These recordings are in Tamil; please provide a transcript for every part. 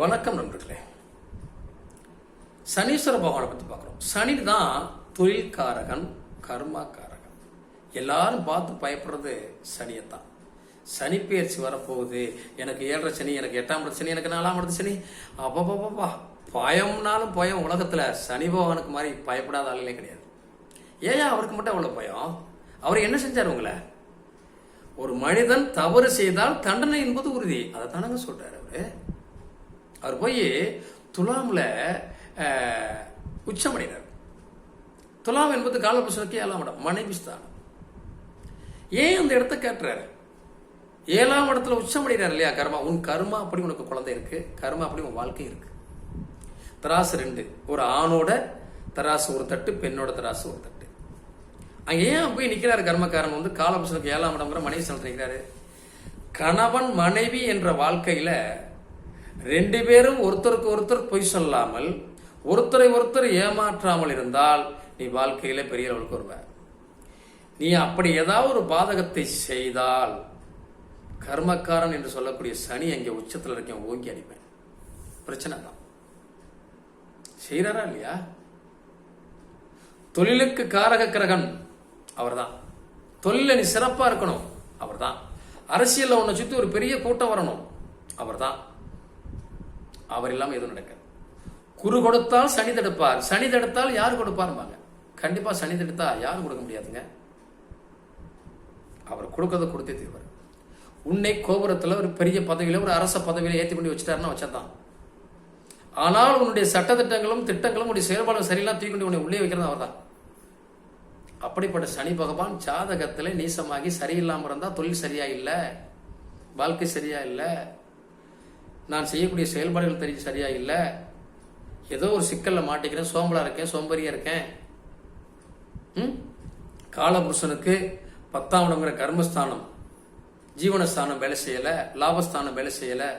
வணக்கம் நண்பர்களே. சனீஸ்வர பகவானை பற்றி பார்க்குறோம். சனி தான் தொழில்காரகன் கர்மாக்காரகன். எல்லாரும் பார்த்து பயப்படுறது சனியை தான். சனி பயிற்சி வரப்போகுது. எனக்கு ஏழரை சனி எனக்கு எட்டாம் இடத்து சனி எனக்கு நாலாம் இடத்து சனி. அப்பப்பா பயம்னாலும் பயம். உலகத்தில் சனி பகவானுக்கு மாதிரி பயப்படாத ஆளுகளே கிடையாது. ஏன் அவருக்கு மட்டும் அவ்வளோ பயம்? அவர் என்ன செஞ்சார் உங்களை? ஒரு மனிதன் தவறு செய்தால் தண்டனை என்பது உறுதி. அதை தானங்க சொல்றாரு அவரு. அவர் போய் துலாமில் அஹ், உச்சமடைகிறார் துலாம் என்பது காலபுருஷனுக்கு ஏழாம் இடம் மனைவி ஸ்தானம். ஏன் அந்த இடத்த கேட்டுறாரு? ஏழாம் இடத்துல உச்சமடைகிறார் இல்லையா கர்மா? உன் கர்மா அப்படி உனக்கு குழந்தை இருக்கு கர்மா அப்படி உன் வாழ்க்கை இருக்கு. தராசு ரெண்டு ஒரு ஆணோட தராசு ஒரு தட்டு பெண்ணோட தராசு ஒரு தட்டு. அங்கே ஏன் போய் நிற்கிறாரு கர்மக்காரன் வந்து காலபுருஷனுக்கு ஏழாம் இடம்ங்கிற மனைவி ஸ்தானத்துல நிற்கிறாரு கணவன் மனைவி என்ற வாழ்க்கையில ரெண்டு பேரும் ஒருத்தருக்கு ஒருத்தர் பொய் சொல்லாமல் ஒருத்தரை ஒருத்தர் ஏமாற்றாமல் இருந்தால் நீ வாழ்க்கையில பெரிய லெவலுக்கு வருவ நீ அப்படி ஏதாவது ஒரு பாதகத்தை செய்தால் கர்மக்காரன் என்று சொல்லக்கூடிய சனி அங்கே உச்சத்தில் இருக்கேன் ஓங்கி அடிப்பேன். பிரச்சனை தான். செய்கிறாரா இல்லையா? தொழிலுக்கு காரக கிரகன் அவர்தான். தொழில நீ சிறப்பாக இருக்கணும் அவர்தான். அரசியலில் உன்னை சுற்றி ஒரு பெரிய கூட்டம் வரணும் அவர்தான். அவர் இல்லாம எதுவும் நடக்காது. குரு கொடுத்தால் சனி தடுப்பார். சனி தடுத்தால் யார் கொடுப்பாருமாங்க கண்டிப்பா சனி தடுத்தா யாரும் கொடுக்க முடியாதுங்க. அவர் கொடுக்கறத கொடுத்தே தீர்வார். உன்னை கோபுரத்துல ஒரு பெரிய பதவியில ஒரு அரச பதவியில ஏத்தி கொண்டு வச்சுட்டாருன்னா வச்சதான். ஆனால் உன்னுடைய சட்டத்திட்டங்களும் திட்டங்களும் உன்னுடைய செயல்பாடும் சரியெல்லாம் தூக்கி கொண்டு உன்னை உள்ளே வைக்கிறது அவர்தான். அப்படிப்பட்ட சனி பகவான் ஜாதகத்தில் நீசமாகி சரியில்லாமல் இருந்தால் தொழில் சரியா இல்லை? வாழ்க்கை சரியா இல்லை? நான் செய்யக்கூடிய செயல்பாடுகள் தெரிஞ்சு சரியா இல்லை. ஏதோ ஒரு சிக்கலில் மாட்டிக்கிறேன். சோம்பலா இருக்கேன் சோம்பேறியா இருக்கேன். ம்? காலபுருஷனுக்கு பத்தாம் இடங்கிற கர்மஸ்தானம் ஜீவனஸ்தானம் வேலை செய்யலை லாபஸ்தானம் வேலை செய்யலை.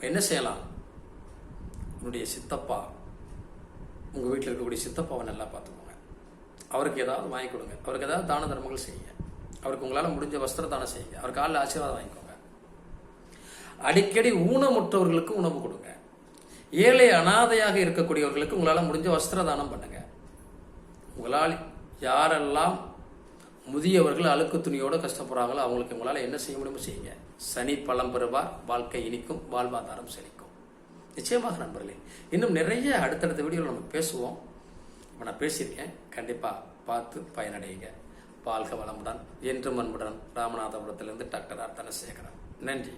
என்ன செய்யலாம்? உன்னுடைய சித்தப்பா உங்கள் வீட்டில் இருக்கக்கூடிய சித்தப்பாவை நல்லா பார்த்துக்கோங்க. அவருக்கு ஏதாவது வாங்கி கொடுங்க. அவருக்கு ஏதாவது தான தர்மங்கள் செய்யுங்க. அவருக்கு உங்களால் முடிஞ்ச வஸ்திர தானம் செய்யுங்க. அவர் காலில் ஆசீர்வாதம் வாங்கிக்கோங்க. அடிக்கடி ஊனமுற்றவர்களுக்கு உணவு கொடுங்க. ஏழை அனாதையாக இருக்கக்கூடியவர்களுக்கு உங்களால் முடிஞ்ச வஸ்திர தானம் பண்ணுங்க. உங்களால் யாரெல்லாம் முதியவர்கள் அழுக்கு துணியோடு கஷ்டப்படுறாங்களோ அவங்களுக்கு உங்களால் என்ன செய்ய முடியுமோ செய்யுங்க. சனி பலம் பெறுவார் வாழ்க்கை இனிக்கும் வாழ்வாதாரம் செழிக்கும். நிச்சயமாக நண்பர்களே இன்னும் நிறைய அடுத்தடுத்த வீடியோவில் நம்ம பேசுவோம். இப்போ நான் பேசியிருக்கேன். கண்டிப்பாக பார்த்து பயனடையுங்க. வாழ்க வளமுடன் என்றும் அன்புடன் ராமநாதபுரத்திலிருந்து டாக்டர் ஆர் தனசேகரன். நன்றி.